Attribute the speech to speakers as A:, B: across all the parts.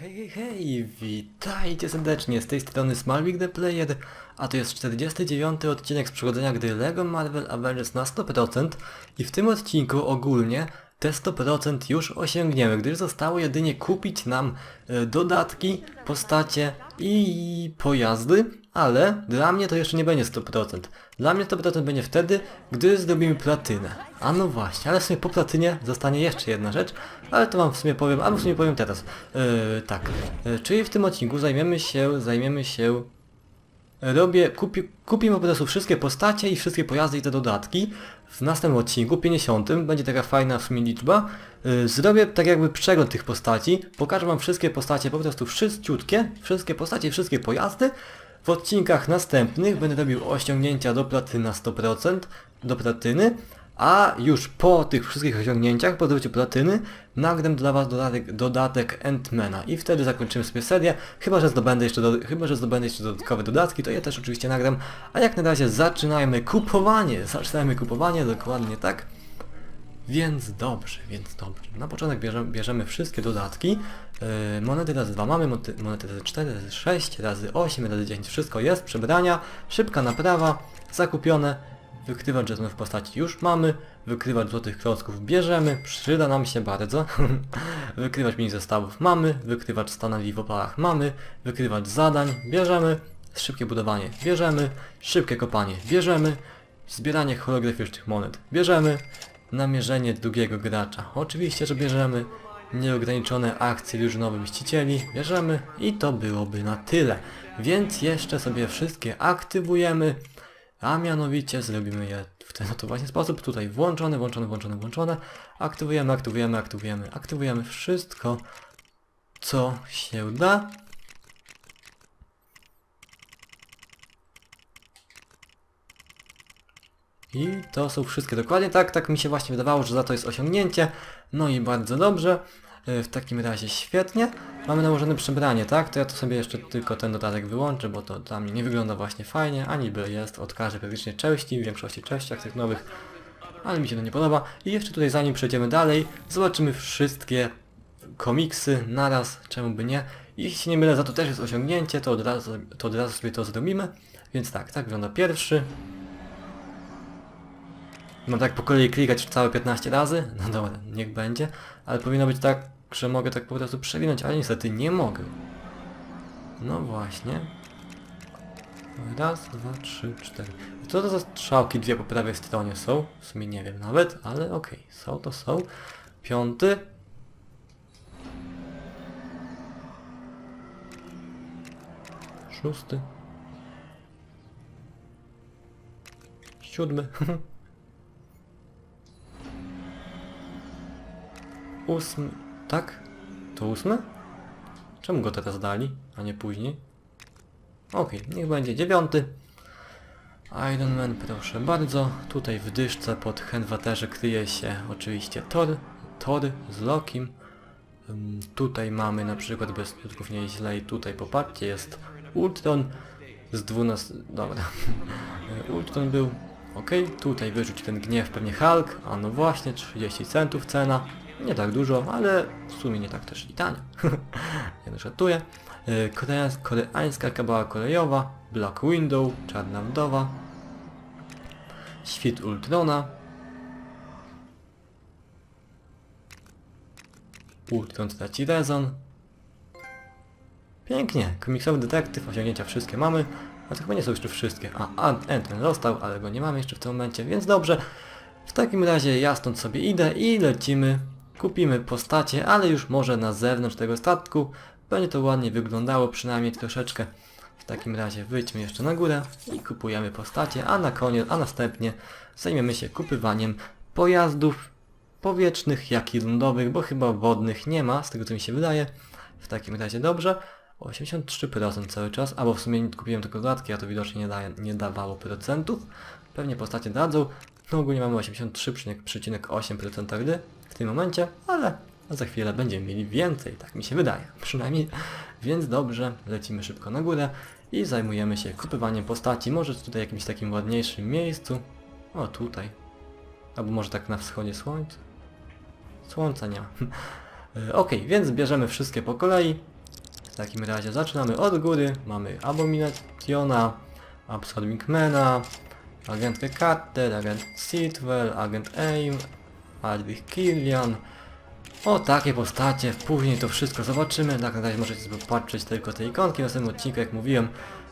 A: Hej, hej, hej, witajcie serdecznie, z tej strony Smalwik the Player, a to jest 49 odcinek z przygodzenia gry LEGO Marvel Avengers na 100% i w tym odcinku ogólnie te 100% już osiągniemy, gdyż zostało jedynie kupić nam e, dodatki, postacie i pojazdy, ale dla mnie to jeszcze nie będzie 100%. Dla mnie 100% będzie wtedy, gdy zrobimy platynę. A no właśnie, ale w sumie po platynie zostanie jeszcze jedna rzecz, ale to wam w sumie powiem, albo w sumie powiem teraz. Yy, tak, yy, czyli w tym odcinku zajmiemy się, zajmiemy się robię, kupi, kupimy po prostu wszystkie postacie i wszystkie pojazdy i te dodatki. W następnym odcinku, 50, będzie taka fajna w sumie liczba. Yy, zrobię tak jakby przegląd tych postaci, pokażę wam wszystkie postacie, po prostu wszyściutkie, wszystkie postacie, wszystkie pojazdy. W odcinkach następnych będę robił osiągnięcia do platyny na 100%, do platyny, a już po tych wszystkich osiągnięciach, po zdobyciu platyny, nagram dla was dodatek, dodatek i wtedy zakończymy sobie serię, chyba że zdobędę jeszcze, do, chyba, że zdobędę jeszcze dodatkowe dodatki, to ja też oczywiście nagram, a jak na razie zaczynajmy kupowanie, zaczynajmy kupowanie, dokładnie tak. Więc dobrze, więc dobrze. Na początek bierzemy, bierzemy wszystkie dodatki. Yy, monety razy 2 mamy, monety, razy 4, razy 6, razy 8, razy 10. Wszystko jest, przebrania, szybka naprawa, zakupione. Wykrywacz jazzmów w postaci już mamy. Wykrywacz złotych klocków bierzemy, przyda nam się bardzo. wykrywacz mini zestawów mamy. Wykrywacz stanowi w opałach mamy. Wykrywacz zadań bierzemy. Szybkie budowanie bierzemy. Szybkie kopanie bierzemy. Zbieranie holograficznych monet bierzemy. Namierzenie drugiego gracza. Oczywiście, że bierzemy. Nieograniczone akcje drużynowych mścicieli bierzemy i to byłoby na tyle. Więc jeszcze sobie wszystkie aktywujemy, a mianowicie zrobimy je w ten oto właśnie sposób. Tutaj włączone, włączone, włączone, włączone. Aktywujemy, aktywujemy, aktywujemy, aktywujemy wszystko, co się da. I to są wszystkie dokładnie tak, tak mi się właśnie wydawało, że za to jest osiągnięcie. No i bardzo dobrze. E, W takim razie świetnie. Mamy nałożone przebranie, tak? To ja to sobie jeszcze tylko ten dodatek wyłączę, bo to mnie nie wygląda właśnie fajnie, a niby jest od każdej praktycznie części, w większości częściach tych nowych, ale mi się to nie podoba. I jeszcze tutaj zanim przejdziemy dalej, zobaczymy wszystkie komiksy naraz, czemu by nie. Jeśli się nie mylę, za to też jest osiągnięcie, to od razu, to od razu sobie to zrobimy. Więc tak, tak wygląda pierwszy. Mam tak po kolei klikać całe 15 razy? No dobra, niech będzie. Ale powinno być tak, że mogę tak po prostu przewinąć, ale niestety nie mogę. No właśnie. Raz, dwa, trzy, cztery. Co to za strzałki dwie po prawej stronie są? W sumie nie wiem nawet, ale okej. Są to są. Piąty. Szósty. Siódmy. Ósmy. Tak? To ósmy? Czemu go teraz dali, a nie później? Okej, niech będzie dziewiąty. Iron Man, proszę bardzo. Tutaj w dyszce pod Henwaterze kryje się oczywiście Thor. Thor z Lokim. Tutaj mamy na przykład bez skutków nieźle i tutaj popatrzcie jest Ultron z 12... Dobra. Ultron był. Okej, tutaj wyrzuć ten gniew pewnie Hulk, a no właśnie 30 centów cena. Nie tak dużo, ale w sumie nie tak też i tanio. no, żartuję. Y, Koreańska, koreańska kabała kolejowa, Black Window, Czarna Wdowa, Świt Ultrona, Ultron traci rezon. Pięknie, komiksowy detektyw, osiągnięcia wszystkie mamy, a to chyba nie są jeszcze wszystkie. A Ant-Man został, ale go nie mamy jeszcze w tym momencie, więc dobrze. W takim razie ja stąd sobie idę i lecimy. Kupimy postacie, ale już może na zewnątrz tego statku. Będzie to ładnie wyglądało, przynajmniej troszeczkę. W takim razie wyjdźmy jeszcze na górę i kupujemy postacie, a na koniec, a następnie zajmiemy się kupywaniem pojazdów powietrznych, jak i lądowych, bo chyba wodnych nie ma, z tego co mi się wydaje. W takim razie dobrze. 83% cały czas, albo w sumie kupiłem tylko dodatki, a to widocznie nie, daje, nie dawało procentów. Pewnie postacie dadzą. No ogólnie mamy 83,8% gry tym momencie, ale za chwilę będziemy mieli więcej, tak mi się wydaje, przynajmniej. Więc dobrze, lecimy szybko na górę i zajmujemy się kupywaniem postaci, może tutaj jakimś takim ładniejszym miejscu. O, tutaj. Albo może tak na wschodzie słońca. Słońca nie ma. E, Okej, więc bierzemy wszystkie po kolei. takim razie zaczynamy od góry. Mamy Abominationa, Absorbingmana, agentkę Carter, agent Sitwell, agent Aim, Aldrich Killian. O takie postacie, później to wszystko zobaczymy. Tak na razie możecie sobie patrzeć tylko te ikonki. W następnym odcinku, jak mówiłem,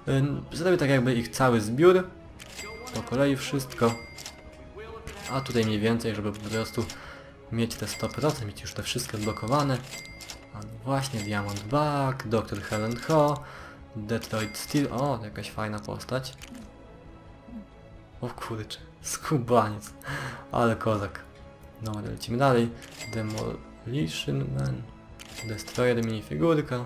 A: ym, zrobię tak jakby ich cały zbiór. Po kolei wszystko. A tutaj mniej więcej, żeby po prostu mieć te 100%, mieć już te wszystkie odblokowane. Właśnie, Diamond Bug, Dr. Helen Ho, Detroit Steel, o, jakaś fajna postać. O kurczę, skubaniec, ale kozak. Dobra, lecimy dalej. Demolition Man, Destroyer minifigurka,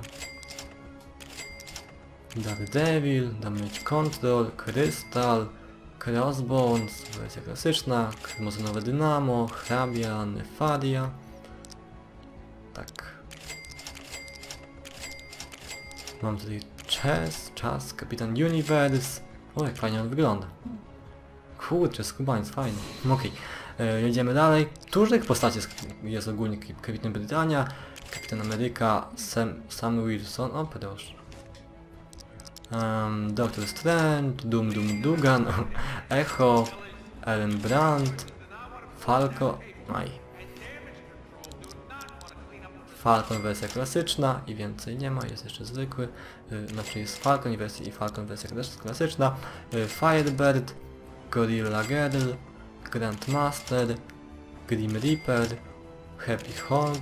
A: Daredevil, Damage Control, Crystal, Crossbones, wersja klasyczna, kromozonowe Dynamo, Hrabia, Nefaria. Tak. Mam tutaj Chess, Czas, Kapitan Universe. O, jak fajnie on wygląda. Kurczę, skubańc, fajny. Okej, e, jedziemy dalej. Dużych postaci jest, ogólnie Kap- Kapitan Brytania, Kapitan Ameryka, Sam, Sam Wilson, o proszę. Um, Doctor Strange, Doom Doom Dugan, Echo, Ellen Brandt, Falco, aj. Falcon wersja klasyczna i więcej nie ma, jest jeszcze zwykły, y, znaczy jest Falcon wersja i Falcon wersja klas- klasyczna, y, Firebird, Gorilla Girl, Grandmaster, Grim Reaper, Happy Ho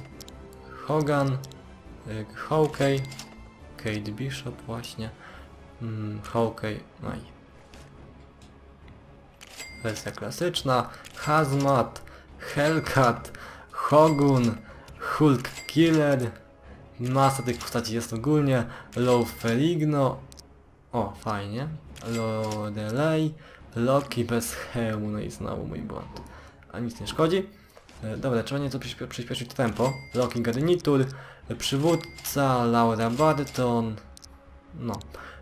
A: Hogan, Hawkeye, Kate Bishop właśnie, mm, Hawkeye, no i wersja klasyczna, Hazmat, Hellcat, Hogun, Hulk Killer, masa tych postaci jest ogólnie, Low Ferigno, o fajnie, Lorelei, Loki bez hełmu, no i znowu mój błąd, a nic nie szkodzi. E, Dobra, trzeba nieco przyspieszyć tempo. Loki Garnitur, e, Przywódca, Laura Barton, no.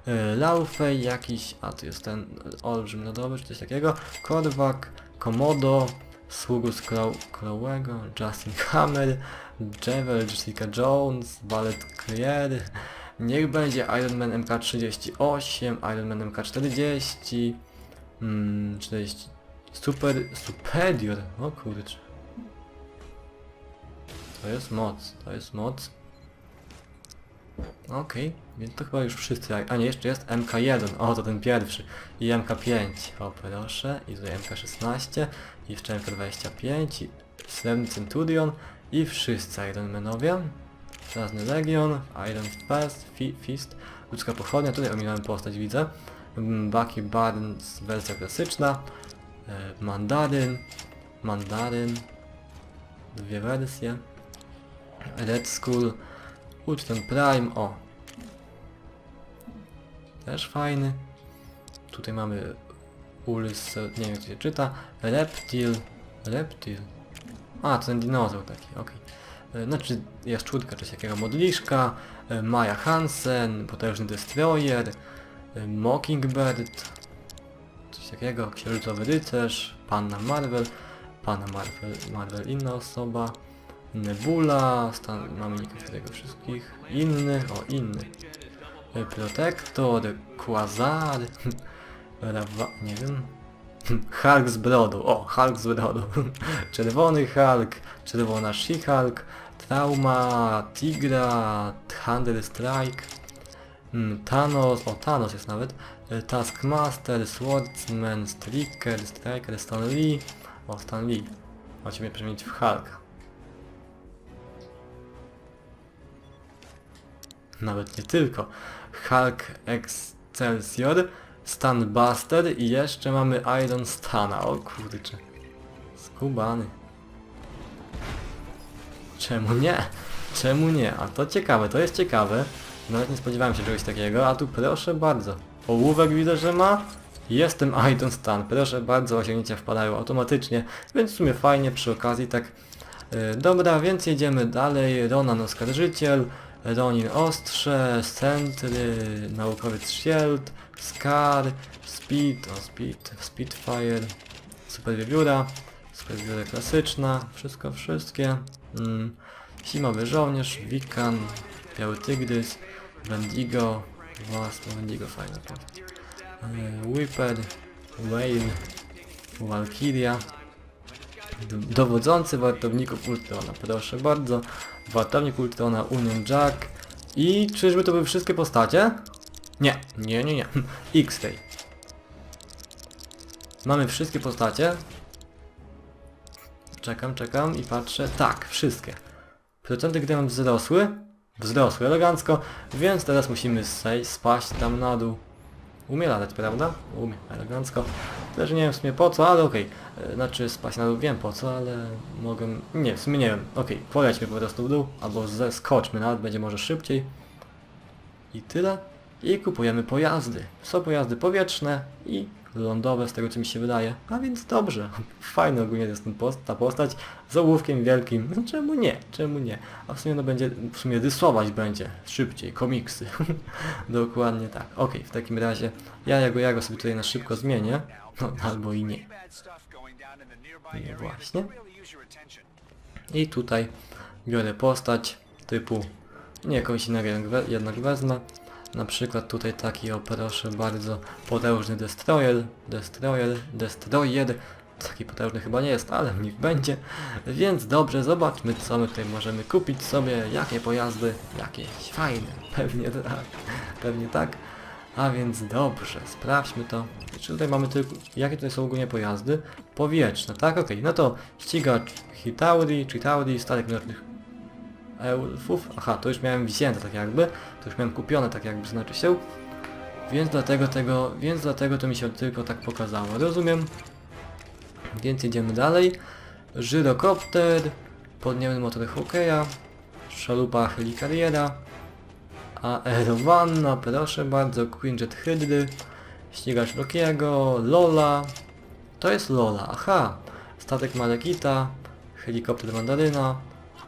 A: E, Laufey jakiś, a tu jest ten olbrzym lodowy, czy coś takiego. Korwak, Komodo, Sługus Crow- Crowego, Justin Hammer, Javel, Jessica Jones, Ballet Clear, niech będzie Iron Man MK38, Iron Man MK40, mm, 40, Super, Superior, o kurczę. To jest moc, to jest moc. Okej, więc to chyba już wszyscy. A nie, jeszcze jest MK1, o to ten pierwszy. I MK5, o proszę. I tutaj MK16, i jeszcze MK25, i Srebrny Centurion, i wszyscy Ironmanowie. Żelazny Legion, Iron Fist, Fi Fist, ludzka pochodnia, tutaj ominąłem postać, widzę. Bucky Barnes, wersja klasyczna. E, Mandaryn, Mandaryn, dwie wersje. Red Skull, Uczten Prime, o. Też fajny. Tutaj mamy Uls, nie wiem jak się czyta. Reptil, Reptil. A, to ten dinozaur taki, okej. E, Znaczy jaszczurka, coś takiego modliszka, e, Maja Hansen, potężny destroyer, Mockingbird, coś takiego, księżycowy rycerz, Panna Marvel, Panna Marvel, Marvel inna osoba, Nebula, stan, mamy ników tego wszystkich, inny, o inny, E, Protector, Quasar, Rawa, nie wiem, Hulk z brodą, o, Hulk z brodą, czerwony Hulk, czerwona She-Hulk, Trauma, Tigra, Thunder Strike, Thanos, o Thanos jest nawet, e, Taskmaster, Swordsman, Striker, Striker, Stan Lee, o Stan Lee, macie mnie przemienić w Hulka. Nawet nie tylko. Hulk Excelsior, Stan Buster i jeszcze mamy Iron Stana. O kurczę. Skubany. Czemu nie? Czemu nie? A to ciekawe, to jest ciekawe. Nawet nie spodziewałem się czegoś takiego, a tu proszę bardzo. Ołówek widzę, że ma. Jestem Iron Stan. Proszę bardzo, osiągnięcia wpadają automatycznie, więc w sumie fajnie przy okazji tak. Yy, dobra, więc jedziemy dalej. Ronan Oskarżyciel, Ronin Ostrze, Sentry, Naukowiec Shield, Scar, Speed, o Speed, Speedfire, Super Wiewióra, Super Wiewióra klasyczna, wszystko, wszystkie. Mm. Zimowy Żołnierz, Wikan, Biały Tygrys, Wendigo, własne Wendigo, fajne. Yy, Whippet, Wayne, Valkyria, D- dowodzący wartowników Ultrona, proszę bardzo, wartownik Ultrona, Union Jack i czyżby to były wszystkie postacie? Nie, nie, nie, nie, X-Ray. Mamy wszystkie postacie. Czekam, czekam i patrzę. Tak, wszystkie. Procenty gdy mam wzrosły. Wzrosły elegancko, więc teraz musimy spaść tam na dół. Umie latać, prawda? Umie, elegancko. Też nie wiem w sumie po co, ale okej. E, Znaczy spaść na dół wiem po co, ale mogę... Nie, w sumie nie wiem. Okej, polećmy po prostu w dół, albo zeskoczmy nawet, będzie może szybciej. I tyle. I kupujemy pojazdy. Są pojazdy powietrzne i lądowe, z tego co mi się wydaje. A więc dobrze. Fajny ogólnie jest ten post, ta postać z ołówkiem wielkim. No czemu nie? Czemu nie? A w sumie no będzie, w sumie rysować będzie szybciej, komiksy. Dokładnie tak. Okej, w takim razie ja jego ja go sobie tutaj na szybko zmienię. No, albo i nie.
B: Nie
A: właśnie. I tutaj biorę postać typu nie jakąś innego jednak wezmę. Na przykład tutaj taki o proszę bardzo potężny destroyer, destroyer, destroyer. Taki potężny chyba nie jest, ale niech będzie. Więc dobrze, zobaczmy co my tutaj możemy kupić sobie, jakie pojazdy, jakieś fajne. Pewnie tak, pewnie tak. A więc dobrze, sprawdźmy to. Czy tutaj mamy tylko... Jakie tutaj są ogólnie pojazdy? Powietrzne, tak? Okej, no to ścigacz Hitauri, Chitauri, starych mrocznych elfów. Aha, to już miałem wzięte tak jakby. To już miałem kupione tak jakby, znaczy się. Więc dlatego tego, więc dlatego to mi się tylko tak pokazało. Rozumiem. Więc idziemy dalej. Żyrokopter, podniebny motor hokeja, szalupa helikariera, aerowanna, proszę bardzo, Quinjet Hydry, ścigacz Lokiego, Lola, to jest Lola, aha, statek Malekita, helikopter Mandaryna,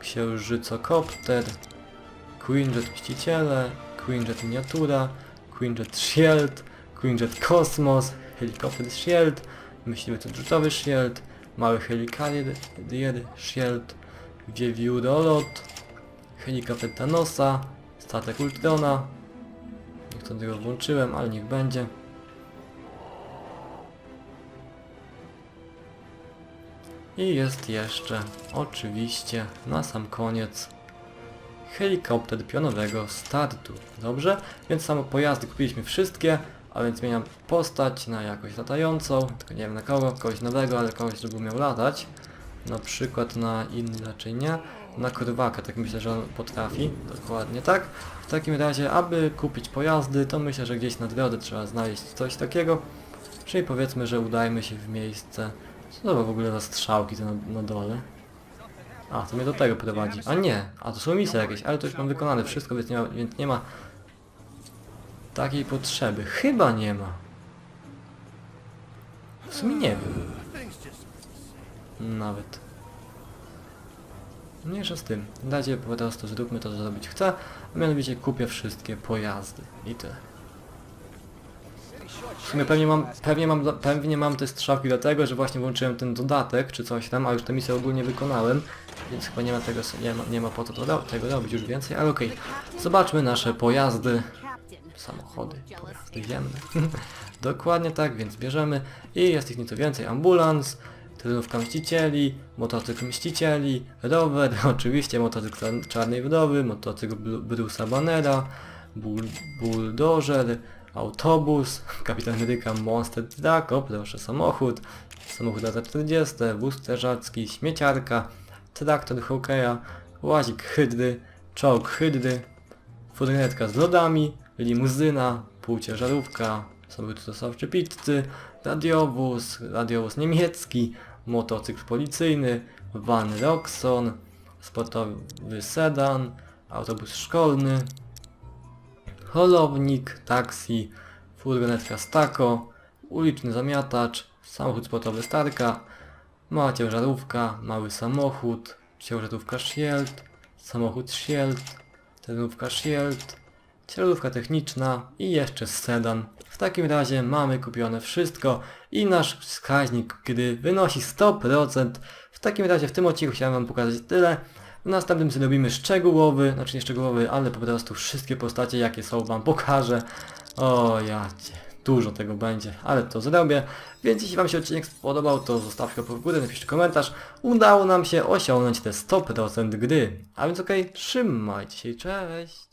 A: księżycokopter, Quinjet Mściciele, Quinjet Miniatura, Quinjet Shield, Quinjet Kosmos, helikopter Shield, myśliwy odrzutowy Shield, mały helikarier Shield, wiewiórolot, helikopter Thanosa, statek Ultrona, niech to tego włączyłem, ale niech będzie. I jest jeszcze, oczywiście, na sam koniec, helikopter pionowego startu. Dobrze? Więc samo pojazdy kupiliśmy wszystkie, a więc zmieniam postać na jakąś latającą, tylko nie wiem na kogo, kogoś nowego, ale kogoś, żeby umiał latać. Na przykład na inny raczej nie, na kurwaka, tak myślę, że on potrafi, dokładnie tak. W takim razie, aby kupić pojazdy, to myślę, że gdzieś na drodze trzeba znaleźć coś takiego. Czyli powiedzmy, że udajmy się w miejsce. Co to w ogóle za strzałki te na, na dole? A, to mnie do tego prowadzi. A nie, a to są misje jakieś, ale to już mam wykonane wszystko, więc nie ma, więc nie ma takiej potrzeby. Chyba nie ma. W sumie nie wiem. Nawet. Mniejsza z tym. Dajcie po prostu zróbmy to, co zrobić chcę, a mianowicie kupię wszystkie pojazdy. I tyle. W sumie pewnie mam, pewnie mam, pewnie mam te strzałki dlatego, że właśnie włączyłem ten dodatek, czy coś tam, a już tę misję ogólnie wykonałem, więc chyba nie ma tego, nie ma, nie ma po co to, ro- tego robić już więcej, ale okej. Zobaczmy nasze pojazdy, samochody, pojazdy ziemne. Dokładnie tak, więc bierzemy i jest ich nieco więcej. Ambulans, terenówka mścicieli, motocykl mścicieli, rower, oczywiście motocykl czar- czarnej wdowy, motocykl Bru- Bruce'a Bannera, bull, bulldozer, autobus, kapitan Ameryka Monster Truck, o proszę, samochód, samochód lata 40, wóz strażacki, śmieciarka, traktor hokeja, łazik hydry, czołg hydry, furgonetka z lodami, limuzyna, półciężarówka, samochód dostawczy pizzy, radiowóz, radiowóz niemiecki, motocykl policyjny, van Roxon, sportowy sedan, autobus szkolny, holownik, taksi, furgonetka Stako, uliczny zamiatacz, samochód sportowy Starka, mała ciężarówka, mały samochód, ciężarówka Shield, samochód Shield, terenówka Shield, ciężarówka techniczna i jeszcze sedan. W takim razie mamy kupione wszystko i nasz wskaźnik, gdy wynosi 100%. W takim razie w tym odcinku chciałem wam pokazać tyle. W następnym zrobimy szczegółowy, znaczy nie szczegółowy, ale po prostu wszystkie postacie jakie są wam pokażę. O jacie, dużo tego będzie, ale to zrobię. Więc jeśli wam się odcinek spodobał, to zostawcie łapkę w górę, napiszcie komentarz. Udało nam się osiągnąć te 100% gry. A więc okej, trzymajcie się, cześć!